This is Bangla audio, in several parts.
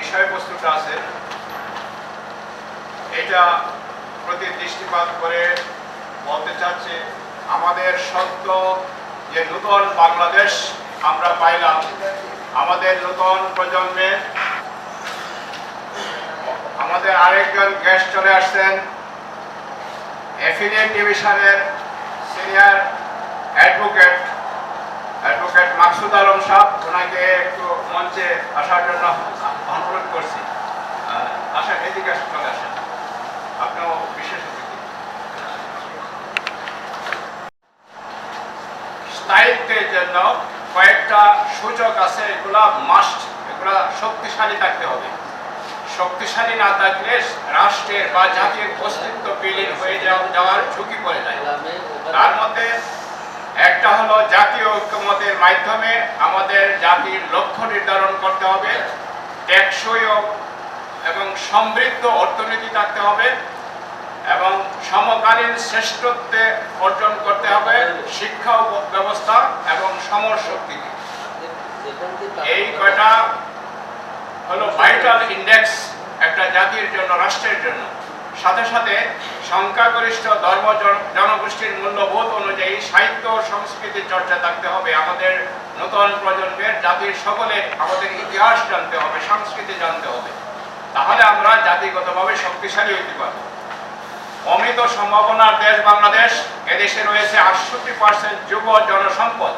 বিষয়বস্তুটা আছে। এটা প্রতি দৃষ্টিপাত করে বলতে চাচ্ছি, আমাদের সত্য যে নূতন বাংলাদেশ আমরা পাইলাম, আমাদের নূতন প্রজন্মে আমাদের আরেকজন গেস্ট চলে আসছেন অ্যাফিলিয়েট ডিভিশনের senior advocate advocate Maksud Alam Sah ওনাকে একটু মঞ্চে আসার জন্য অনুরোধ করছি। আসেন এদিকে আসেন, আসেন। আপনিও বিশেষ স্থায়িত্বের জন্য কয়েকটা সূচক আছে এগুলা মাস্ট এগুলা শক্তিশালী থাকতে হবে। শক্তিশালী না থাকলে রাষ্ট্রের বা জাতির অস্তিত্ব বিলীন হয়ে যাওয়া- যাওয়ার ঝুঁকি পড়ে যায়। তার মধ্যে একটা হলো জাতীয় ঐক্যমতের মাধ্যমে আমাদের জাতির লক্ষ্য নির্ধারণ করতে হবে। টেকসই এবং সমৃদ্ধ অর্থনীতি থাকতে হবে এবং সমকালীন শ্রেষ্ঠত্বে অর্জন করতে হবে শিক্ষা ব্যবস্থা এবং সমর শক্তি। এই কয়টা হলো ভাইটাল ইন্ডেক্স একটা জাতির জন্য, রাষ্ট্রের জন্য। সাথে সাথে সংখ্যাগরিষ্ঠ ধর্ম জনগোষ্ঠীর মূল্যবোধ অনুযায়ী সাহিত্য ও সংস্কৃতির চর্চা থাকতে হবে। আমাদের নতুন প্রজন্মের জাতির সকলে আমাদের ইতিহাস জানতে হবে, সংস্কৃতি জানতে হবে। তাহলে আমরা জাতিগতভাবে শক্তিশালী হতে পারব। অমিত সম্ভাবনার দেশ বাংলাদেশ, এদেশে রয়েছে আটষট্টি পার্সেন্ট যুব জনসম্পদ।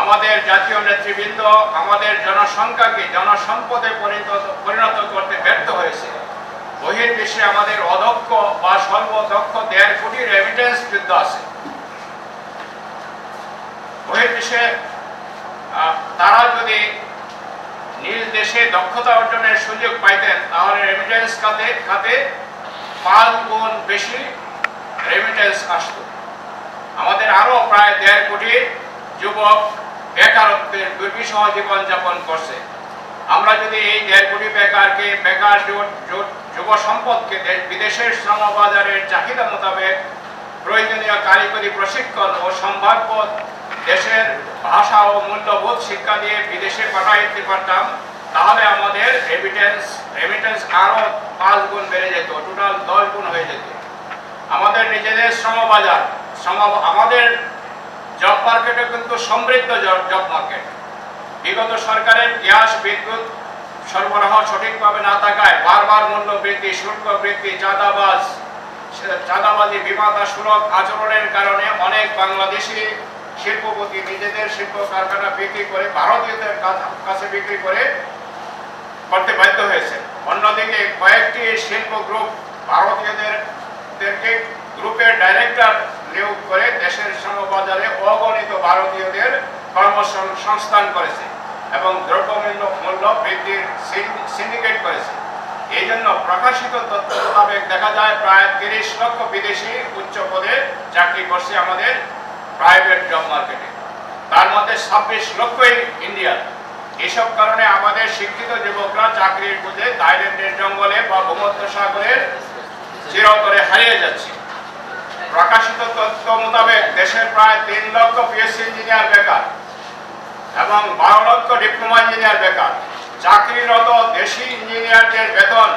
আমাদের জাতীয় নেতৃবৃন্দ আমাদের জনসংখ্যাকে জনসম্পদে পরিণত পরিণত করতে ব্যর্থ হয়েছে। বহির্বিশ্বে আমাদের অদক্ষ বা সর্বদক্ষ দেড় কোটি রেমিটেন্স যুদ্ধ আছে। বহির্বিশ্বে তারা যদি নিজ দেশে দক্ষতা অর্জনের সুযোগ পাইতেন, তাহলে রেমিটেন্স খাতে খাতে পাঁচ গুণ বেশি রেমিটেন্স আসতো। আমাদের আরও প্রায় দেড় কোটি যুবক বেকারত্বের দুর্বিষহ জীবনযাপন করছে। আমরা যদি এই দেড় কোটি বেকারকে, বেকার যুব- সম্পদকে বিদেশের শ্রমবাজারের চাহিদা মোতাবেক প্রয়োজনীয় কারিগরি প্রশিক্ষণ ও সম্ভাব্য দেশের ভাষা ও মূল্যবোধ শিক্ষা দিয়ে বিদেশে পাঠাইতে পারতাম, তাহলে আমাদের রেমিটেন্স রেমিটেন্স আরও পাঁচ গুণ বেড়ে যেত টোটাল দশ গুণ হয়ে যেত। আমাদের নিজেদের শ্রমবাজার শ্রম আমাদের জব মার্কেটে কিন্তু সমৃদ্ধ জব মার্কেট বিগত সরকারের গ্যাস, বিদ্যুৎ সরবরাহ সঠিকভাবে না থাকায় বারবার মূল্য বৃদ্ধি, শুল্ক বৃদ্ধি, চাঁদাবাজ, চাঁদাবাজি, বিমাতা সুলভ আচরণের কারণে অনেক বাংলাদেশি শিল্পপতি নিজেদের শিল্প কারখানা বিক্রি করে ভারতীয়দের কাছে বিক্রি করে করতে বাধ্য হয়েছে। অন্যদিকে কয়েকটি শিল্প গ্রুপ ভারতীয়দেরকে গ্রুপের ডাইরেক্টর নিয়োগ করে দেশের শ্রমবাজারে অগণিত ভারতীয়দের কর্মসংস্থান করেছে এবং দ্রব্যমূল্য মূল্য বৃদ্ধির সিন্ডিকেট করেছে। এই জন্য প্রকাশিত তথ্য মোতাবেক দেখা যায়, প্রায় তিরিশ লক্ষ বিদেশি উচ্চ পদে চাকরি করছে আমাদের প্রাইভেট জব মার্কেটে। তার মধ্যে ছাব্বিশ লক্ষই ইন্ডিয়ান এসব কারণে আমাদের শিক্ষিত যুবকরা চাকরির খুঁজে থাইল্যান্ডের জঙ্গলে বা ভূমধ্য সাগরের চিরতরে হারিয়ে যাচ্ছে। প্রকাশিত তথ্য মোতাবেক দেশের প্রায় তিন লক্ষ পিএসসি ইঞ্জিনিয়ার বেকার এবং বারো লক্ষ ডিপ্লোমা ইঞ্জিনিয়ার বেকার। চাকরিরত দেশি ইঞ্জিনিয়ারদের বেতন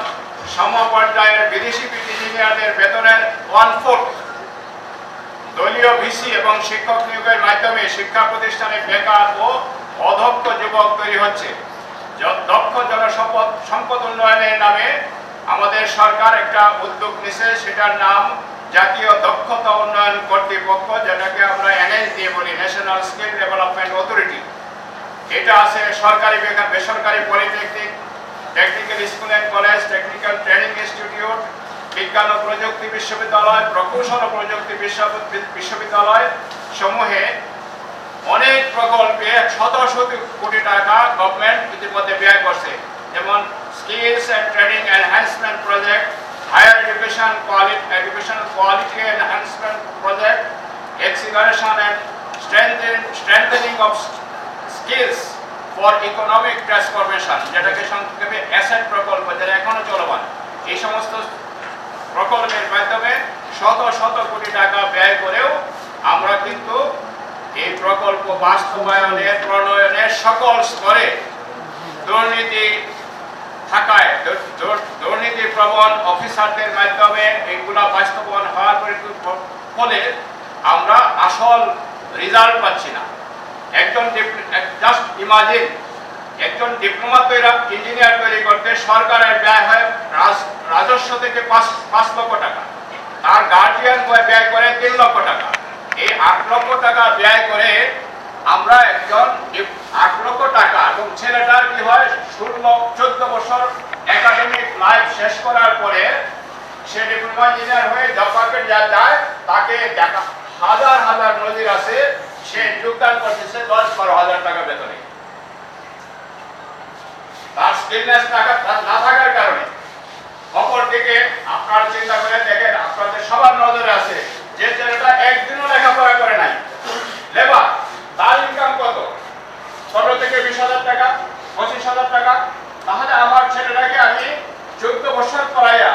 সমপর্যায়ের বিদেশি ইঞ্জিনিয়ারদের বেতনের ওয়ান ফোর্থ দলীয় ভিসি এবং শিক্ষক নিয়োগের মাধ্যমে শিক্ষা প্রতিষ্ঠানে বেকার ও অদক্ষ যুবক তৈরি হচ্ছে। দক্ষ জনসম্পদ, সম্পদ উন্নয়নের নামে আমাদের সরকার একটা উদ্যোগ নিছে, সেটার নাম জাতীয় দক্ষতা উন্নয়ন কর্তৃপক্ষ, যেটাকে আমরা এনএস দিয়ে বলি ন্যাশনাল স্কিল ডেভেলপমেন্ট অথরিটি এটা আছে সরকারি বেকার, বেসরকারি polytechnic technical school and college technical training institute বিজ্ঞান ও প্রযুক্তি বিশ্ববিদ্যালয়, প্রকৌশল ও প্রযুক্তি বিশ্ববিদ্যালয় সমূহে অনেক প্রকল্পে শত শত কোটি টাকা গভর্নমেন্ট ইতিমধ্যে ব্যয় করছে। যেমন skills and training enhancement project higher education quality education quality enhancement project acceleration and strengthen strengthening of skills for economic transformation যেটাকে সংক্ষেপে অ্যাসেট প্রকল্প, যেটা এখনও চলমান। এই সমস্ত প্রকল্পের মাধ্যমে শত শত কোটি টাকা ব্যয় করেও আমরা কিন্তু এই প্রকল্প বাস্তবায়নের, প্রণয়নের সকল স্তরে দুর্নীতি থাকায় দুর্নীতি প্রবণ অফিসারদের মাধ্যমে এইগুলা বাস্তবায়ন হওয়ার ফলে আমরা আসল রেজাল্ট পাচ্ছি না। একজন জাস্ট ইমাজিন একজন ডিপ্লোমা তৈরি, ইঞ্জিনিয়ার তৈরি করতে সরকারের ব্যয় হয় রাজস্ব থেকে পাঁচ লক্ষ টাকা। তার গার্জিয়ান ব্যয় করে তিন লক্ষ টাকা। এই আট লক্ষ টাকা ব্যয় করে আমরা একজন আট লক্ষ টাকা এবং ছেলেটার কি হয়, ষোলো, চোদ্দ বছর একাডেমিক লাইফ শেষ করার পরে সে ডিপ্লোমা ইঞ্জিনিয়ার হয়ে জব যা যায়, তাকে দেখা, হাজার হাজার নজির আছে। সে যোগদান করতেছে দশ, বারো হাজার টাকা বেতনে। তার স্কিলনেস না থাকার কারণে। অপরদিকে আপনারা চিন্তা করে দেখেন আপনাদের সবার নজরে আছে, যে ছেলেটা একদিনও লেখাপড়া করে নাই। লেবার, তার ইনকাম কত? ছোট থেকে বিশ হাজার টাকা, পঁচিশ হাজার টাকা। তাহলে আমার ছেলেটাকে আমি চোদ্দ বছর পড়াইয়া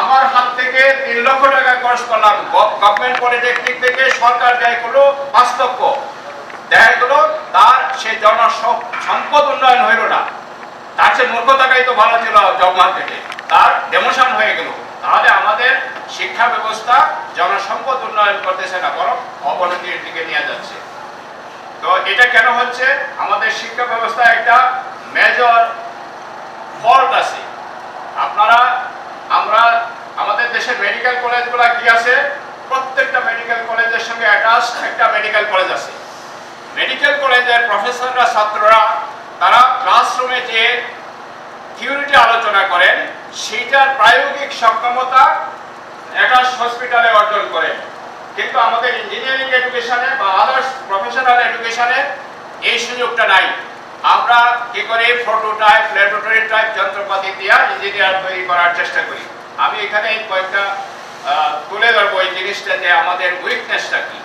আমার হাত থেকে তিন লক্ষ টাকা খরচ করলাম। গভর্নমেন্ট পলিটেকনিক থেকে সরকার ব্যয় করল পাঁচ লক্ষ। দেখা গেল তার সে জন সম্পদ উন্নয়ন হইল না। তার চেয়ে মূর্খ টাকাই তো ভালো ছিল জব মার্কেটে তার ডেমোশন হয়ে গেল। তাহলে আমাদের শিক্ষা ব্যবস্থা, জনসম্পদ উন্নয়ন করতেছে না, বরং অবনতির দিকে নিয়ে যাচ্ছে। তো এটা কেন হচ্ছে? আমাদের শিক্ষা ব্যবস্থা একটা মেজর ফল্ট আছে। আপনারা, আমরা, আমাদের দেশের মেডিকেল কলেজগুলো কি আছে? প্রত্যেকটা মেডিকেল কলেজের সঙ্গে অ্যাটাচ একটা মেডিকেল কলেজ আছে। মেডিকেল কলেজের প্রফেসররা ছাত্ররা তারা ক্লাসরুমে যে থিওরিটি আলোচনা করেন, সেইটার প্রায়োগিক সক্ষমতা অ্যাটাচ হসপিটালে অর্জন করেন কিন্তু আমাদের ইঞ্জিনিয়ারিং এডুকেশনে বা আদার্স প্রফেশনাল এডুকেশনে এই সুযোগটা নাই। আমরা কি করে ফটোটাইপ ল্যাবরেটরি টাইপ যন্ত্রপাতি দিয়ে ইঞ্জিনিয়ার তৈরি করার চেষ্টা করি। আমি এখানে কয়েকটা তুলে ধরবো এই জিনিসটা যে আমাদের উইকনেসটা কি।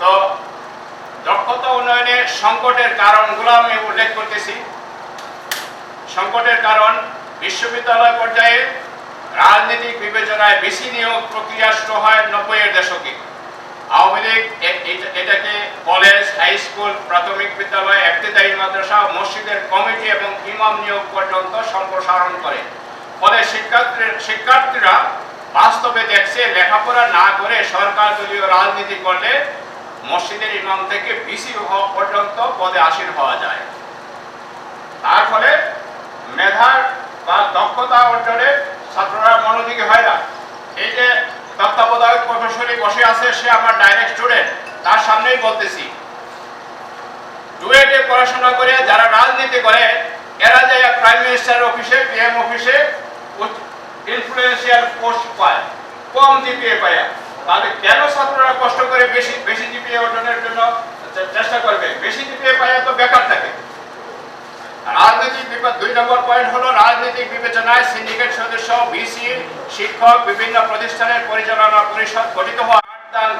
তো দক্ষতা উন্নয়নে সংকটের কারণগুলো আমি উল্লেখ করতেছি। সংকটের কারণ বিশ্ববিদ্যালয় পর্যায়ে রাজনৈতিক বিবেচনায় বেশি নিয়োগ প্রক্রিয়া শুরু হয় নব্বইয়ের দশকে। আওয়ামী লীগ এটাকে কলেজ, হাই স্কুল, প্রাথমিক বিদ্যালয় একতেদায়ী মাদ্রাসা, মসজিদের কমিটি এবং ইমাম নিয়োগ পর্যন্ত সম্প্রসারণ করে। ফলে শিক্ষার্থী শিক্ষার্থীরা বাস্তবে দেখছে লেখাপড়া না করে সরকার দলীয় রাজনীতি করলে মসজিদের ইমাম থেকে বিসি হওয়া পর্যন্ত পদে আসীন হওয়া যায়। তার ফলে মেধার বা দক্ষতা অর্জনে ছাত্ররা মনোযোগী হয় না। এই যে তত্ত্বাবধায়ক প্রফেসরে বসে আছে, সে আমার ডাইরেক্ট স্টুডেন্ট তার সামনেই বলতেছি। ডুয়েটে পড়াশোনা করে যারা রাজনীতি করে, এরা যায় প্রাইম মিনিস্টার অফিসে পিএম অফিসে ইনফ্লুয়েন্সিয়াল পোস্ট পায়, কম জিপিএ পায়। তাহলে কেন ছাত্ররা কষ্ট করে বেশি বেশি জিপিএ অর্জনের জন্য চেষ্টা করবে? বেশি জিপিএ পায় তো বেকার থাকে। রাজনৈতিক বিপদ দুই নম্বর পয়েন্ট হলো রাজনৈতিক বিবেচনায় সিন্ডিকেট সদস্য ভিসি শিক্ষক, বিভিন্ন প্রতিষ্ঠানের পরিচালনা পরিষদ গঠিত হওয়া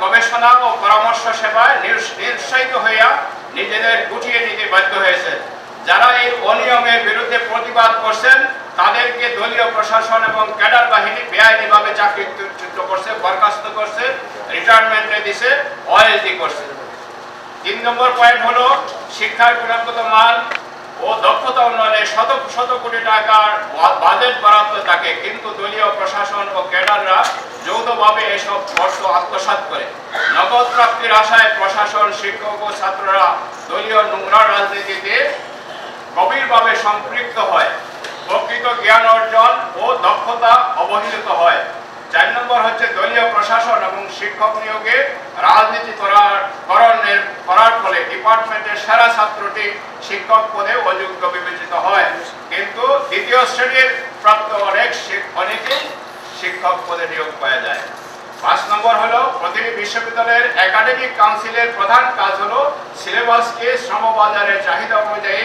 গবেষণা ও পরামর্শ সেবায় নিরুৎস- নিরুৎসাহিত হইয়া নিজেদের গুটিয়ে নিতে বাধ্য হয়েছে। যারা এই অনিয়মের বিরুদ্ধে প্রতিবাদ করছেন, তাদেরকে দলীয় প্রশাসন এবং ক্যাডার বাহিনী বেআইনিভাবে চাকরিচ্যুত করছে, বরখাস্ত করছে রিটায়ারমেন্টে দিছে ওএসডি করছে। তিন নম্বর পয়েন্ট হলো শিক্ষার গুণগত মান ও দক্ষতা উন্নয়নে শত শত কোটি টাকার বাজেট বরাদ্দ থাকে, কিন্তু দলীয় প্রশাসন ও ক্যাডাররা যৌথভাবে এসব অর্থ আত্মসাৎ করে। নগদ প্রাপ্তির আশায় প্রশাসন, শিক্ষক ও ছাত্ররা দলীয় নোংরা রাজনীতিতে গভীরভাবে সম্পৃক্ত হয়। প্রকৃত জ্ঞান অর্জন ও দক্ষতা অবহেলিত হয়। চার নম্বর হচ্ছে দলীয় প্রশাসন এবং শিক্ষক নিয়োগে রাজনীতি করার করার ফলে ডিপার্টমেন্টের সেরা ছাত্রটি শিক্ষক পদে অযোগ্য বিবেচিত হয়। কিন্তু দ্বিতীয় শ্রেণির প্রাপ্ত অনেক অনেকেই শিক্ষক পদে নিয়োগ পাওয়া যায়। পাঁচ নম্বর হলো প্রতিটি বিশ্ববিদ্যালয়ের একাডেমিক কাউন্সিলের প্রধান কাজ হলো সিলেবাসকে শ্রমবাজারের চাহিদা অনুযায়ী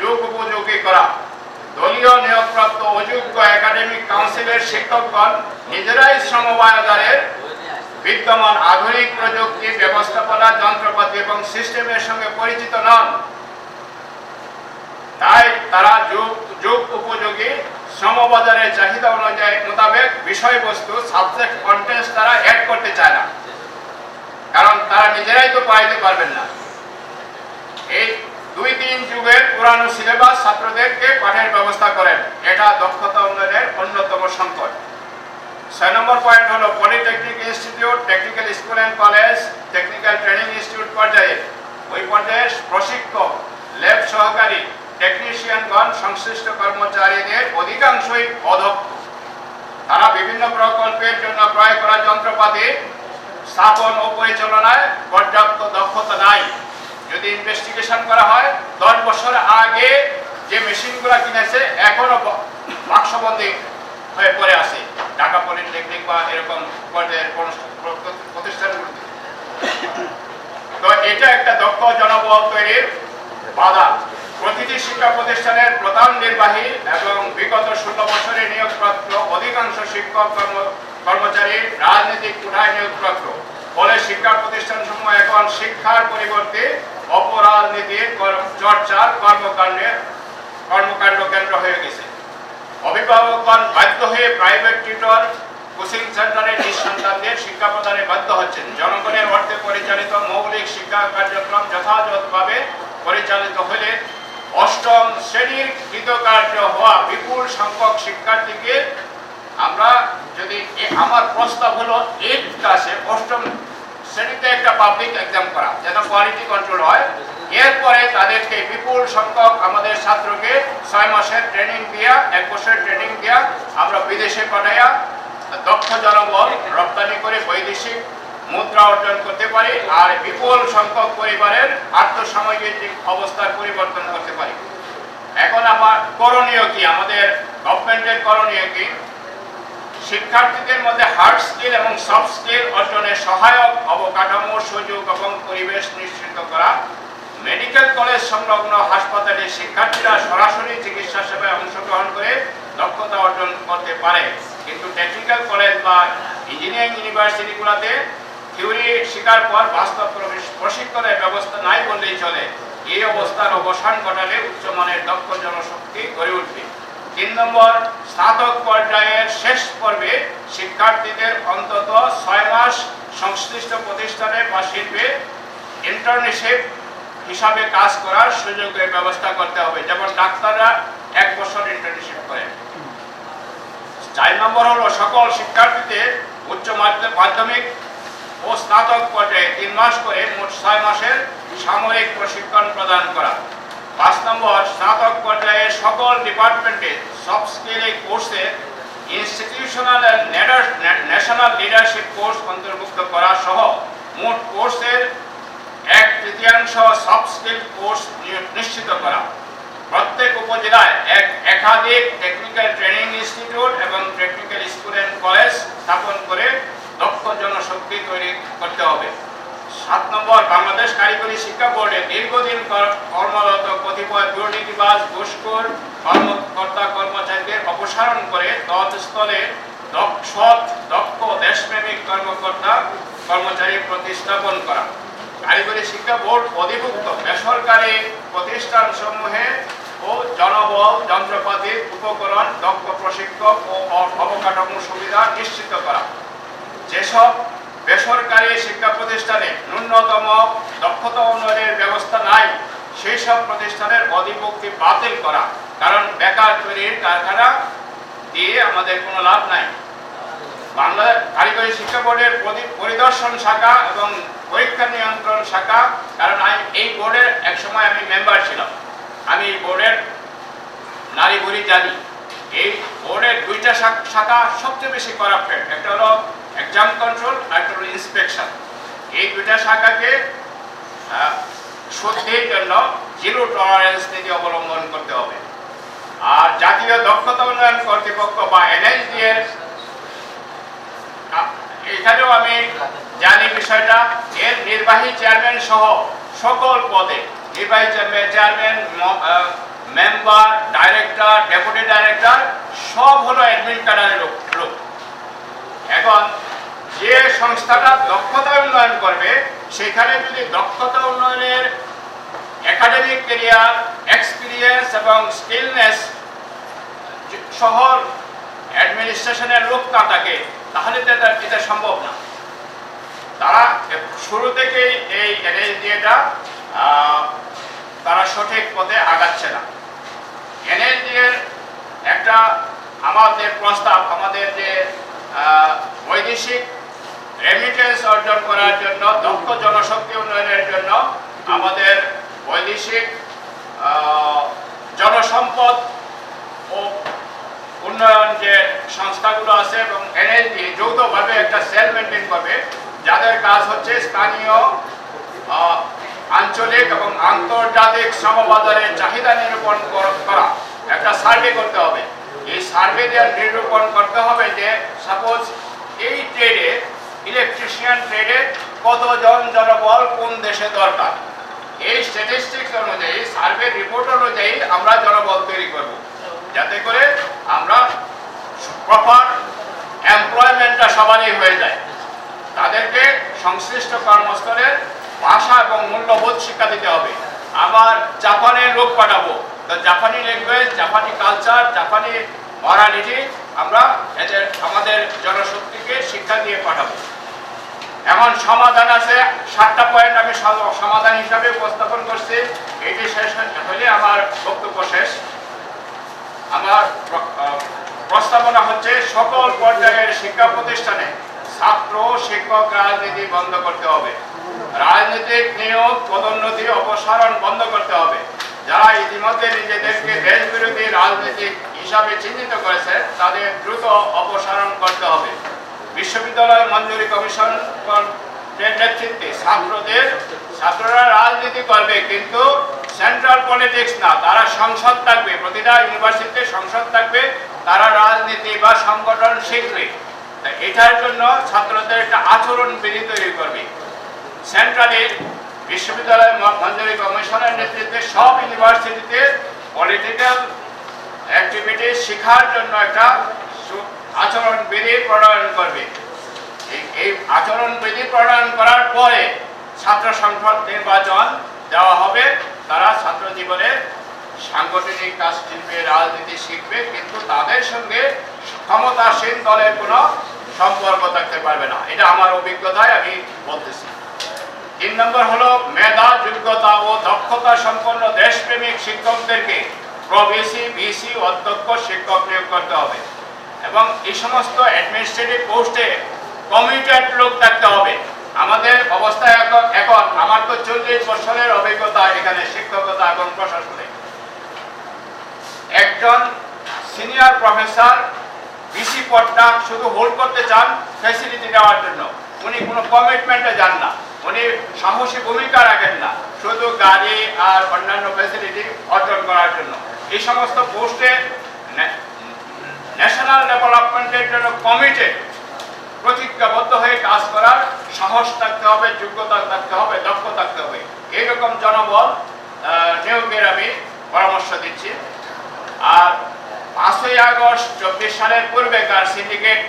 যোগ উপযোগী করা দলীয় নিয়োগপ্রাপ্ত অযোগ্য একাডেমিক কাউন্সিলের শিক্ষকগণ নিজেরাই শ্রমবায়াগারের বিদ্যমান আধুনিক প্রযুক্তি ব্যবস্থাপনা যন্ত্রপাতি এবং সিস্টেমের সঙ্গে পরিচিত নন। তাই তারা যুগ যুগ উপযোগী শ্রমবাজারের চাহিদা অনুযায়ী মোতাবেক বিষয়বস্তু, সাবজেক্ট কন্টেন্ট তারা অ্যাড করতে চায় না। কারণ তারা নিজেরাই তো পাইতে পারবেন না। এই দুই তিন যুগের পুরানো সিলেবাস ছাত্রদেরকে পাঠের ব্যবস্থা করেন। এটা দক্ষতা উন্নয়নের অন্যতম সংকট। ছয় নম্বর পয়েন্ট হলো polytechnic institute, technical school and college, technical training institute পর্যায়ে। ওই পর্যায়ে প্রশিক্ষক, ল্যাব সহকারী, টেকনিশিয়ানগণ, সংশ্লিষ্ট কর্মচারীদের অধিকাংশই অদক্ষ তারা বিভিন্ন প্রকল্পের জন্য ক্রয় করা যন্ত্রপাতি, স্থাপন ও পরিচালনায় পর্যাপ্ত দক্ষতা নাই। যদি ইনভেস্টিগেশন করা হয়, দশ বছর আগে যে মেশিনগুলো কিনেছে, এখনও বাক্সবন্দি হয়ে পড়ে আছে। ঢাকা পলিটেকনিক বা এরকম পর্যায়ের প্রতিষ্ঠা- প্র- প্রতিষ্ঠানগুলোতে। তো এটা একটা দক্ষ জনবল তৈরির বাধা। প্রতিটি শিক্ষা প্রতিষ্ঠানের প্রধান নির্বাহী এবং বিগত ষোলো বছরে নিয়োগপ্রাপ্ত অধিকাংশ শিক্ষক কর্ম- কর্মচারী রাজনৈতিক কোঠায় নিয়োগপ্রাপ্ত। ফলে শিক্ষা প্রতিষ্ঠানসমূহ এখন শিক্ষার পরিবর্তে অপরাজনীতির চর্চার কর্মকাণ্ডের কর্মকাণ্ড কেন্দ্র হয়ে গেছে। অভিভাবকগণ বাধ্য হয়ে প্রাইভেট টিউটর কোচিং সেন্টারে নিজ সন্তানদের শিক্ষা প্রদানে বাধ্য হচ্ছেন। জনগণের অর্থে পরিচালিত মৌলিক শিক্ষা কার্যক্রম যথাযথভাবে পরিচালিত হলে অষ্টম শ্রেণির কৃতকার্য হওয়া বিপুল সংখ্যক শিক্ষার্থীকে আমরা যদি আমার প্রস্তাব হলো এইট ক্লাসে অষ্টম শ্রেণীতে একটা পাবলিক এক্সাম করা, যেন কোয়ালিটি কন্ট্রোল হয়। এরপরে তাদেরকে বিপুল সংখ্যক আমাদের ছাত্রকে ছয় মাসের ট্রেনিং দিয়া, এক বছরের ট্রেনিং দিয়া, আমরা বিদেশে পাঠাইয়া দক্ষ জনবল রপ্তানি করে বৈদেশিক মুদ্রা অর্জন করতে পারি আর বিপুল সংখ্যক পরিবারের আর্থসামাজিক অবস্থার পরিবর্তন করতে পারি। এখন আমার করণীয় কি? আমাদের গভর্নমেন্টের করণীয় কি? শিক্ষার্থীদের মধ্যে হার্ড স্কিল এবং সফট স্কিল অর্জনে সহায়ক অবকাঠামো, সুযোগ এবং পরিবেশ নিশ্চিত করা। মেডিকেল কলেজ সংলগ্ন হাসপাতালে শিক্ষার্থীরা সরাসরি চিকিৎসা সেবায় অংশগ্রহণ করে দক্ষতা অর্জন করতে পারে। কিন্তু টেকনিক্যাল কলেজ বা ইঞ্জিনিয়ারিং ইউনিভার্সিটিগুলোতে থিওরি শেখার পর বাস্তব প্রশিক্ষণের ব্যবস্থা নাই বললেই চলে। এই অবস্থার অবসান ঘটালে উচ্চমানের দক্ষ জনশক্তি গড়ে উঠবে। তিন নম্বর স্নাতক পর্যায়ের শেষ পর্বে শিক্ষার্থীদের অন্তত ছয় মাস সংশ্লিষ্ট প্রতিষ্ঠানে বা শিল্পে ইন্টার্নশিপ হিসাবে কাজ করার সুযোগের ব্যবস্থা করতে হবে। যেমন ডাক্তাররা এক বছর ইন্টার্নশিপ করেন চার নম্বর হলো সকল শিক্ষার্থীদের উচ্চ মাধ্য- মাধ্যমিক ও স্নাতক পর্যায়ে তিন মাস করে মোট ছয় মাসের সামরিক প্রশিক্ষণ প্রদান করা। পাঁচ নম্বর স্নাতক পর্যায়ে সকল ডিপার্টমেন্টে সফট স্কিল কোর্সে ইনস্টিটিউশনাল ন্যাশনাল লিডারশিপ কোর্স অন্তর্ভুক্ত করা সহ মোট কোর্সের এক তৃতীয়াংশ সফট স্কিল কোর্স নিশ্চিত করা। প্রত্যেক উপজেলায় এক একাধিক টেকনিক্যাল ট্রেনিং ইনস্টিটিউট এবং টেকনিক্যাল স্কুল অ্যান্ড কলেজ স্থাপন করে দক্ষ জনশক্তি তৈরি করতে হবে। সাত নম্বর বাংলাদেশ কারিগরি শিক্ষা বোর্ডে দীর্ঘদিন কর্মরত কতিপয় দুর্নীতিবাজ ঘুষখোর কর্মকর্তা কর্মচারীদের অপসারণ করে তৎস্থলে সৎ, দক্ষ দেশপ্রেমিক কর্মকর্তা কর্মচারী প্রতিস্থাপন করা। কারিগরি শিক্ষা বোর্ড অধিভুক্ত বেসরকারি প্রতিষ্ঠান সমূহে ও জনবল যন্ত্রপাতি উপকরণ দক্ষ প্রশিক্ষক ও অবকাঠামো সুবিধা নিশ্চিত করা। যেসব বেসরকারি শিক্ষা প্রতিষ্ঠানে ন্যূনতম দক্ষতা উন্নয়নের ব্যবস্থা নাই সেই সব প্রতিষ্ঠানের অধিভুক্তি বাতিল করা, কারণ বেকার তৈরির কারখানা দিয়ে আমাদের কোনো লাভ নাই। বাংলা কারিগরি শিক্ষা বোর্ডের পরিদর্শন শাখা এবং পরীক্ষা নিয়ন্ত্রণ শাখা, কারণ আমি এই বোর্ডের এক সময় আমি মেম্বার ছিলাম। আমি এই বোর্ডের নারী জানি। এই বোর্ডের দুইটা শাখা সবচেয়ে বেশি করাপ্টেড একটা হলো এক্সাম কন্ট্রোল আর একটা ইন্সপেকশন এই দুইটা শাখাকে শুদ্ধির জন্য জিরো টলারেন্স নীতি অবলম্বন করতে হবে। আর জাতীয় দক্ষতা উন্নয়ন কর্তৃপক্ষ বা এনএসডি এখানেও আমি জানি বিষয়টা, এর নির্বাহী চেয়ারম্যান সহ সকল পদে, নির্বাহী chairman member director deputy director সব হলো অ্যাডমিন ক্যাডারের লোক। এখন যে সংস্থাটা দক্ষতা উন্নয়ন করবে, সেখানে যদি দক্ষতা উন্নয়নের একাডেমিক কেরিয়ার এক্সপিরিয়েন্স এবং স্কিলনেস শহর অ্যাডমিনিস্ট্রেশনের লোক না থাকে, তাহলে তো এটা সম্ভব না। তারা শুরু থেকেই এই এনএলডিএটা তারা সঠিক পথে আগাচ্ছে না। এনএলডিএর একটা আমাদের প্রস্তাব, আমাদের যে বৈদেশিক রেমিটেন্স অর্জন করার জন্য, দক্ষ জনশক্তি উন্নয়নের জন্য আমাদের বৈদেশিক জনসম্পদ ও উন্নয়ন যে সংস্থাগুলো আছে এবং এনএলডি যৌথভাবে একটা সেল মেনটেন করবে, যাদের কাজ হচ্ছে স্থানীয় আঞ্চলিক এবং আন্তর্জাতিক শ্রমবাজারের চাহিদা নিরূপণ করা একটা সার্ভে করতে হবে। এই সার্ভে দিয়ে নিরূপণ করতে হবে যে সাপোজ এই ট্রেডে ইলেকট্রিশিয়ান ট্রেডে কতজন জনবল কোন দেশে দরকার? এই স্ট্যাটিস্টিক্স অনুযায়ী সার্ভে রিপোর্ট অনুযায়ী আমরা জনবল তৈরি করব। যাতে করে আমরা প্রপার এমপ্লয়মেন্টটা সবারই হয়ে যায়। তাদেরকে সংশ্লিষ্ট কর্মস্থলের ভাষা এবং মূল্যবোধ শিক্ষা দিতে হবে। আবার জাপানের লোক পাঠাবো। জাপানি ল্যাঙ্গুয়েজ জাপানি কালচার জাপানি মরালিটি আমরা এদের, আমাদের জনশক্তিকে শিক্ষা দিয়ে পাঠাবো। এমন সমাধান আছে, সাতটা পয়েন্ট আমি সমাধান হিসাবে উপস্থাপন করছি। এটি শেষ হলে আমার বক্তব্য শেষ। আমার প্রস্তাবনা হচ্ছে, সকল পর্যায়ের শিক্ষা প্রতিষ্ঠানে ছাত্র, শিক্ষক রাজনীতি বন্ধ করতে হবে। রাজনৈতিক নিয়োগ, পদোন্নতি, অপসারণ বন্ধ করতে হবে। যারা ইতিমধ্যে নিজেদেরকে দেশ বিরোধী রাজনীতিক হিসাবে চিহ্নিত করেছে, তাদের দ্রুত অপসারণ করতে হবে। বিশ্ববিদ্যালয় মঞ্জুরি কমিশন নেতৃত্বে ছাত্রদের, ছাত্ররা রাজনীতি করবে, কিন্তু সেন্ট্রাল পলিটিক্স না, তারা সংসদ থাকবে, প্রতিটা ইউনিভার্সিটিতে সংসদ থাকবে, তারা রাজনীতি বা সংগঠন শিখবে। এটার জন্য ছাত্রদের একটা আচরণ বিধি তৈরি করবে। সেন্ট্রালি বিশ্ববিদ্যালয় মঞ্জুরি কমিশনের নেতৃত্বে সব ইউনিভার্সিটিতে পলিটিক্যাল অ্যাক্টিভিটি শেখার জন্য একটা আচরণ বিধি প্রণয়ন করবে। এই- আচরণ বিধি প্রণয়ন করার পরে ছাত্র সংসদ নির্বাচন দেওয়া হবে। তারা ছাত্র জীবনে সাংগঠনিক কাজ শিখবে রাজনীতি শিখবে, কিন্তু তাদের সঙ্গে ক্ষমতাসীন দলের কোনো সম্পর্ক থাকতে পারবে না। এটা আমার অভিজ্ঞতায় আমি বলতেছি। তিন নম্বর হলো মেধা, যোগ্যতা ও দক্ষতা সম্পন্ন দেশপ্রেমিক শিক্ষকদেরকে প্রবেশি ভিসি অধ্যক্ষ, শিক্ষক নিয়োগ করতে হবে। এবং এই সমস্ত অ্যাডমিনিস্ট্রেটিভ পোস্টে কমিটেড লোক থাকতে হবে। আমাদের অবস্থা এখন এখন, আমার তো চল্লিশ বছরের অভিজ্ঞতা এখানে শিক্ষকতা এবং প্রশাসনে। একজন সিনিয়র প্রফেসর বিসি পদটা শুধু হোল্ড করতে চান ফ্যাসিলিটি দেওয়ার জন্য। উনি কোনো কমিটমেন্টে যান না। উনি সাহসী ভূমিকা রাখেন না। শুধু গাড়ি আর অন্যান্য ফ্যাসিলিটি অর্জন করার জন্য। এই সমস্ত পোস্টে ন্যাশনাল ডেভেলপমেন্টের জন্য কমিটেড প্রতিজ্ঞাবদ্ধ হয়ে কাজ করার সাহস থাকতে হবে, যোগ্যতা থাকতে হবে, দক্ষ থাকতে হবে। এইরকম জনবল নিয়োগের আমি পরামর্শ দিচ্ছি। আর পাঁচই আগস্ট চব্বিশ সালের পূর্বেকার সিন্ডিকেট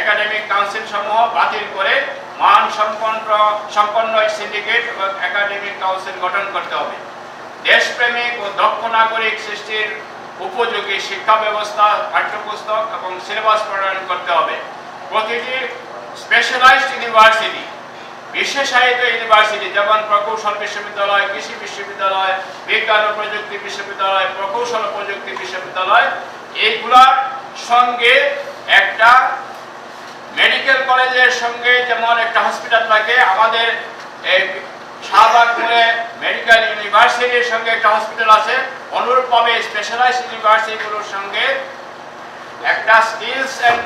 একাডেমিক কাউন্সিল সমূহ বাতিল করে মান সম্পন্ন সম্পন্ন সিন্ডিকেট এবং একাডেমিক কাউন্সিল গঠন করতে হবে। দেশপ্রেমিক ও দক্ষ নাগরিক সৃষ্টির উপযোগী শিক্ষা ব্যবস্থা, পাঠ্যপুস্তক এবং সিলেবাস প্রণয়ন করতে হবে। প্রতিটি স্পেশালাইজড ইউনিভার্সিটি বিশেষায়িত ইউনিভার্সিটি যেমন প্রকৌশল বিশ্ববিদ্যালয়, কৃষি বিশ্ববিদ্যালয়, বিজ্ঞান ও প্রযুক্তি বিশ্ববিদ্যালয়, প্রকৌশল ও প্রযুক্তি বিশ্ববিদ্যালয়, এইগুলার সঙ্গে একটা মেডিকেল কলেজের সঙ্গে যেমন একটা হসপিটাল থাকে, আমাদের এই শাহবাগ মোড়ে মেডিকেল ইউনিভার্সিটির সঙ্গে একটা হসপিটাল আছে। অনুরূপভাবে স্পেশালাইজড ইউনিভার্সিটিগুলোর সঙ্গে একটা স্কিলস অ্যান্ড